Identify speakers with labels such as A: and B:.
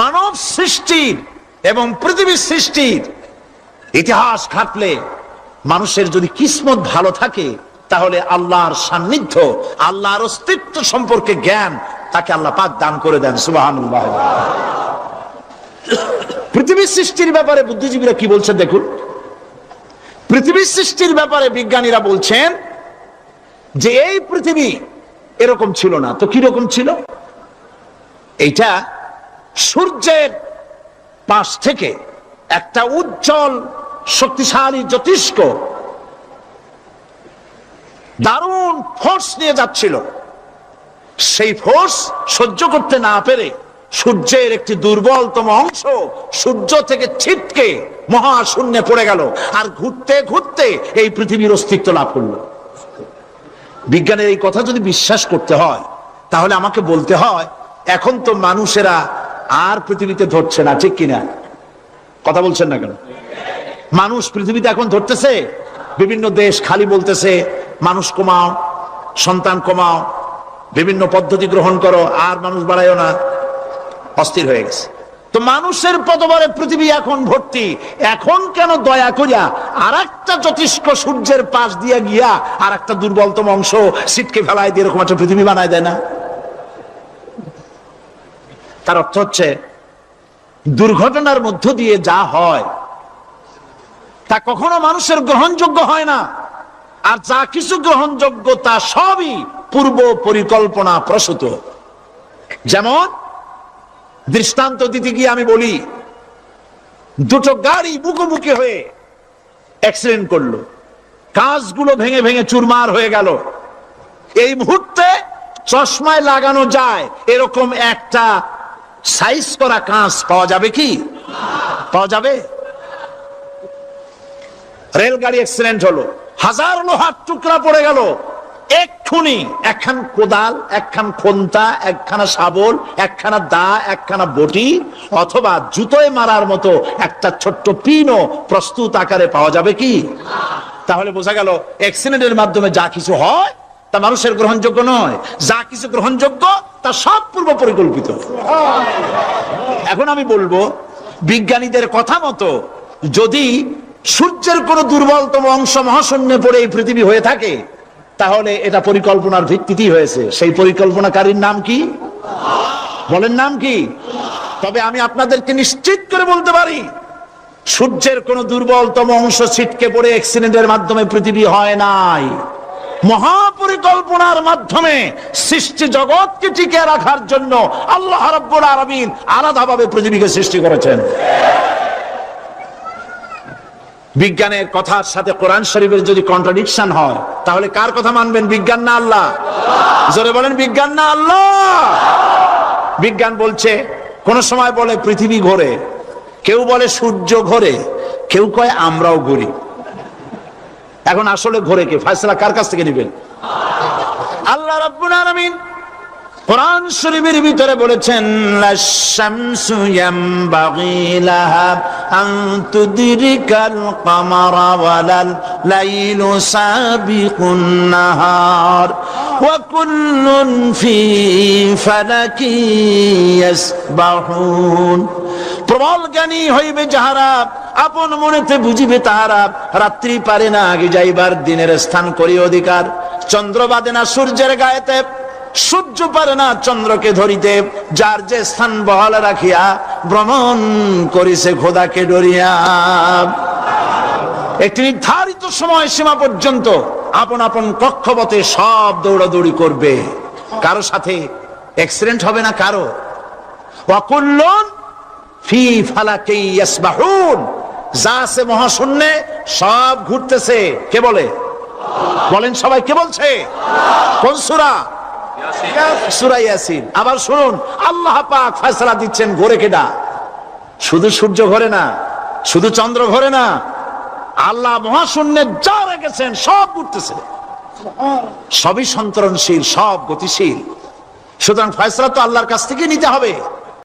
A: মানব সৃষ্টির এবং পৃথিবীর সৃষ্টির ইতিহাস ঘাটলে মানুষের যদি কিসমত ভালো থাকে, তাহলে আল্লাহর সান্নিধ্য, আল্লাহর অস্তিত্ব সম্পর্কে জ্ঞান তাকে আল্লাহ পাক দান করে দেন সুবাহ পৃথিবীর সৃষ্টির ব্যাপারে বুদ্ধিজীবীরা কি বলছেন দেখুন? পৃথিবীর সৃষ্টির ব্যাপারে বিজ্ঞানীরা বলছেন যে এই পৃথিবী এরকম ছিল না। তো কীরকম ছিল? এইটা সূর্যের পাশ থেকে একটা উজ্জ্বল, শক্তিশালী জ্যোতিষ্ক দারুণ ফোর্স নিয়ে যাচ্ছিল। সেই ফোর্স সহ্য করতে না পেরে সূর্যের একটি দুর্বলতম অংশ সূর্য থেকে ছিটকে মহাশূন্যে পড়ে গেল আর ঘুরতে ঘুরতে এই পৃথিবীর অস্তিত্ব লাভ করল। বিজ্ঞানের এই কথা যদি বিশ্বাস করতে হয়, তাহলে আমাকে বলতে হয়, এখন তো মানুষেরা আর পৃথিবীতে ধরছে না, ঠিক কিনা? কথা বলছেন না কেন? মানুষ পৃথিবীতে এখন ধরতেছে, বিভিন্ন দেশ খালি বলতেছে, মানুষ কমাও, সন্তান কমাও, বিভিন্ন পদ্ধতি গ্রহণ করো, আর মানুষ বাড়ায়ও না, অস্থির হয়ে গেছে। তো মানুষের পদবারে পৃথিবী এখন ভর্তি, এখন কেন দয়া করিয়া আর একটা জ্যোতিষ্ক সূর্যের পাশ দিয়া গিয়া আর একটা দুর্বলতম অংশ, সিটকে ফেলায় দিয়ে এরকম একটা পৃথিবী বানায় দেয় না? তার অর্থ হচ্ছে, দুর্ঘটনার মধ্য দিয়ে যা হয়, তা কখনো মানুষের গ্রহণযোগ্য হয় না। আর যা কিছু গ্রহণযোগ্য, তা সবই পূর্ব পরিকল্পনা প্রসূত। যেমন, দৃষ্টান্ত দিতে গিয়ে আমি বলি, দুটো গাড়ি মুখোমুখি হয়ে অ্যাক্সিডেন্ট করল। কাঁচগুলো ভেঙে ভেঙে চুরমার হয়ে গেল। এই মুহূর্তে চশমায় লাগানো যায়, এরকম একটা সাইজ করা কাঁচ পাওয়া যাবে কি? পাওয়া যাবে? রেলগাড়ি অ্যাক্সিডেন্ট হলো। হাজার লোহার টুকরা পড়ে গেল। এক্ষুনি একখান কোদাল, একখান খন্তা, একখানা শাবল, একখানা দা, একখানা বটি অথবা জুতোয় মারার মতো একটা ছোট্ট পিনও প্রস্তুত আকারে পাওয়া যাবে কি? তাহলে বোঝা গেল অ্যাক্সিডেন্টের মাধ্যমে যা কিছু হয় তা মানুষের গ্রহণযোগ্য নয়। যা কিছু গ্রহণযোগ্য, তা সব পূর্ব পরিকল্পিত। এখন আমি বলব, বিজ্ঞানীদের কথা মতো, যদি সূর্যের কোন দুর্বলতম অংশ মহাশূন্যে পড়ে এই পৃথিবী হয়ে থাকে, তাহলে এটা পরিকল্পনার ভিত্তিতেই হয়েছে। সেই পরিকল্পনাকারীর নাম কি? বলেন নাম কি? তবে আমি আপনাদেরকে নিশ্চিত করে বলতে পারি, সূর্যের কোন দুর্বলতম অংশ ছিটকে পড়ে অ্যাক্সিডেন্টের মাধ্যমে পৃথিবী হয় নাই। মহাপরিকল্পনার মাধ্যমে সৃষ্টি জগৎকে টিকে রাখার জন্য আল্লাহ রাব্বুল আলামিন আলাদাভাবে পৃথিবীকে সৃষ্টি করেছেন। বিজ্ঞানের কথার সাথে কোরআন শরীফের যদি কন্ট্রাডিকশন হয়, তাহলে কার কথা মানবেন? বিজ্ঞান না আল্লাহ? জোরে বলেন, বিজ্ঞান না আল্লাহ? বিজ্ঞান বলছে, কোন সময় বলে পৃথিবী ঘোরে, কেউ বলে সূর্য ঘোরে, কেউ কয় আমরাও ঘুরি। এখন আসলে ঘোরে কে? ফয়সলা কার কাছ থেকে নেবেন? আল্লাহ রাব্বুল আলামিন কোরআন শরীফের ভিতরে বলেছেন লাশামসু ইয়ামবাগি আন তুদরিকাল কামারা ওয়ালাল লাইলু সাবিকুন নাহার। ওয়া কুল্লুন ফি ফালাকি ইয়াসবাহুন। প্রবল জ্ঞানী হইবে যাহারা আপন মনেতে বুঝিবে তাহারা, রাত্রি পারে না আগে যাইবার দিনের স্থান করি অধিকার। চন্দ্র বাদে না সূর্যের গায়েতে, সূর্য পারে না চন্দ্রকে ধরিতে। যার যে স্থান বহাল রাখিয়া, ভ্রমণ করিছে খোদাকে ডরিয়া। একটি নির্ধারিত সময় সীমা পর্যন্ত আপন আপন কক্ষপথে সব দৌড়াদৌড়ি করবে। কারও সাথে অ্যাক্সিডেন্ট হবে না কারও। অকুল্লন ফি ফালাকে ইয়াসবাহুন। যা আছে মহাশূন্যে সব ঘুরতেছে। কে বলে? বলেন সবাই, কে বলছে? কোন সূরা? সূরা ইয়াসিন। আবার শুনুন, আল্লাহ পাক ফয়সালা দিচ্ছেন ঘোরে কেডা? শুধু সূর্য ঘোরে না, শুধু চন্দ্র ঘোরে না, আল্লাহ মহাশূন্যে যা রেখেছেন সব ঘুরতেছে। সবই সন্তরণশীল, সব গতিশীল। সুতরাং ফয়সলা তো আল্লাহর কাছ থেকে নিতে হবে।